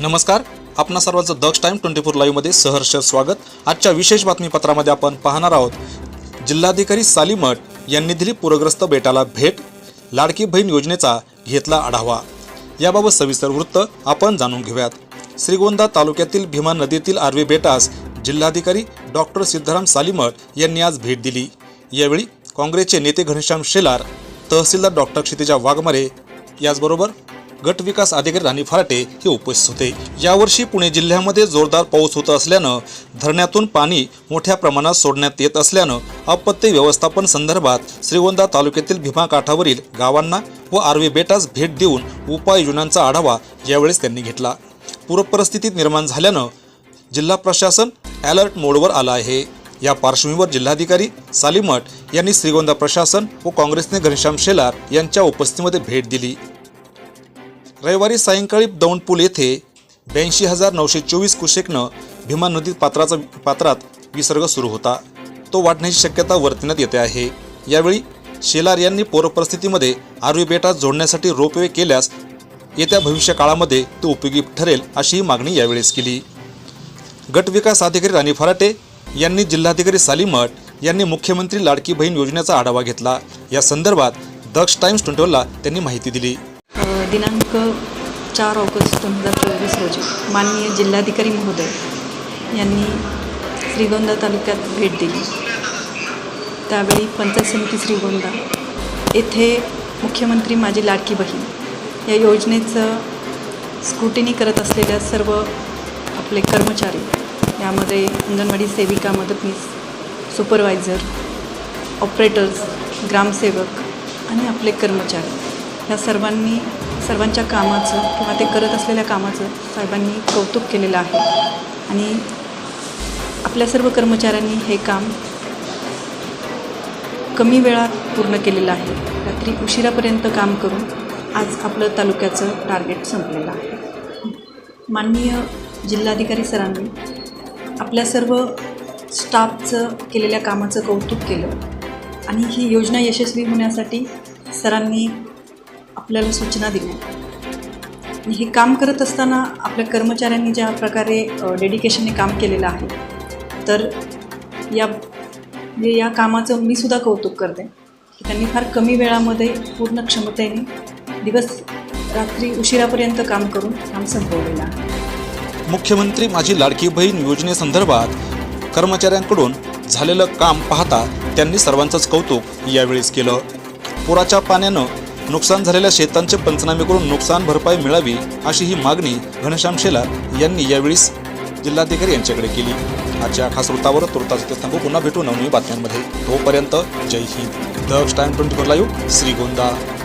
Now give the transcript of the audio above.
नमस्कार. आपणा सर्वांचं दक्ष टाईम ट्वेंटी फोर लाईव्हमध्ये सहर्ष स्वागत. आजच्या विशेष बातमीपत्रामध्ये आपण पाहणार आहोत जिल्हाधिकारी सालीमठ यांनी दिली पूरग्रस्त बेटाला भेट लाडकी बहीण योजनेचा घेतला आढावा. याबाबत सविस्तर वृत्त आपण जाणून घेऊयात. श्रीगोंदा तालुक्यातील भीमा नदीतील आर्वी बेटास जिल्हाधिकारी डॉक्टर सिद्धाराम सालीमठ यांनी आज भेट दिली. यावेळी काँग्रेसचे नेते घनश्याम शेलार तहसीलदार डॉक्टर क्षितिजा वाघमारे याचबरोबर गट विकास अधिकारी राणी फराटे हे उपस्थित होते. यावर्षी पुणे जिल्ह्यामध्ये जोरदार पाऊस होत असल्यानं धरणातून पाणी मोठ्या प्रमाणात सोडण्यात येत असल्यानं आपत्ती व्यवस्थापन संदर्भात श्रीगोंदा तालुक्यातील भीमा काठावरील गावांना व आर्वी बेटास भेट देऊन उपाययोजनांचा आढावा यावेळेस त्यांनी घेतला. पूरपरिस्थितीत निर्माण झाल्यानं जिल्हा प्रशासन अलर्ट मोडवर आलं आहे. या पार्श्वभूमीवर जिल्हाधिकारी सालीमठ यांनी श्रीगोंदा प्रशासन व काँग्रेसने घनश्याम शेलार यांच्या उपस्थितीमध्ये भेट दिली. रविवारी सायंकाळी दौंडपूल येथे ब्याऐंशी हजार नऊशे चोवीस कुशेकनं भीमा नदीत पात्राचा पात्रात विसर्ग सुरू होता. तो वाढण्याची शक्यता वर्तवण्यात येते आहे. यावेळी शेलार यांनी पूरपरिस्थितीमध्ये आरवी बेटात जोडण्यासाठी रोपवे केल्यास येत्या भविष्य काळामध्ये ते उपयोगी ठरेल अशीही मागणी यावेळेस केली. गट विकास अधिकारी राणी फराटे यांनी जिल्हाधिकारी सालीमठ यांनी मुख्यमंत्री लाडकी बहीण योजनेचा आढावा घेतला. या संदर्भात दक्ष टाइम्स ट्वेंटीला त्यांनी माहिती दिली. दिनांक चार ऑगस्ट दोन हजार चोवीस रोजी माननीय जिल्हाधिकारी महोदय यांनी श्रीगोंदा तालुक्यात भेट दिली. त्यावेळी पंचायत समिती श्रीगोंदा येथे मुख्यमंत्री माझी लाडकी बहीण या योजनेचं स्क्रुटिनी करत असलेल्या सर्व आपले कर्मचारी यामध्ये अंगणवाडी सेविका मदतनीस सुपरवायझर ऑपरेटर्स ग्रामसेवक आणि आपले कर्मचारी या सर्वांनी सर्वांच्या कामाचं किंवा ते करत असलेल्या कामाचं साहेबांनी कौतुक केलेलं आहे. आणि आपल्या सर्व कर्मचाऱ्यांनी हे काम कमी वेळात पूर्ण केलेलं आहे. रात्री उशिरापर्यंत काम करून आज आपलं तालुक्याचं टार्गेट संपलेलं आहे. माननीय जिल्हाधिकारी सरांनी आपल्या सर्व स्टाफचं केलेल्या कामाचं कौतुक केलं. आणि ही योजना यशस्वी होण्यासाठी सरांनी आपल्याला सूचना दिल्या आणि हे काम करत असताना आपल्या कर्मचाऱ्यांनी ज्या प्रकारे डेडिकेशनने काम केलेलं आहे तर या म्हणजे या कामाचं मी सुद्धा कौतुक करते. की त्यांनी फार कमी वेळामध्ये पूर्ण क्षमतेने दिवस रात्री उशिरापर्यंत काम करून काम संपवलेलं आहे. मुख्यमंत्री माझी लाडकी बहीण योजनेसंदर्भात कर्मचाऱ्यांकडून झालेलं काम पाहता त्यांनी सर्वांचंच कौतुक यावेळेस केलं. पुराच्या पाण्यानं नुकसान झालेल्या शेतांचे पंचनामे करून नुकसान भरपाई मिळावी अशी ही मागणी घनश्याम शेलार यांनी यावेळी जिल्हाधिकारी यांच्याकडे केली. आजच्या खास वृत्तावर तुर्तास ते थांबू. पुन्हा भेटू नवनवी बातम्यांमध्ये. तोपर्यंत जय Hind. The time twenty four live Shrigonda.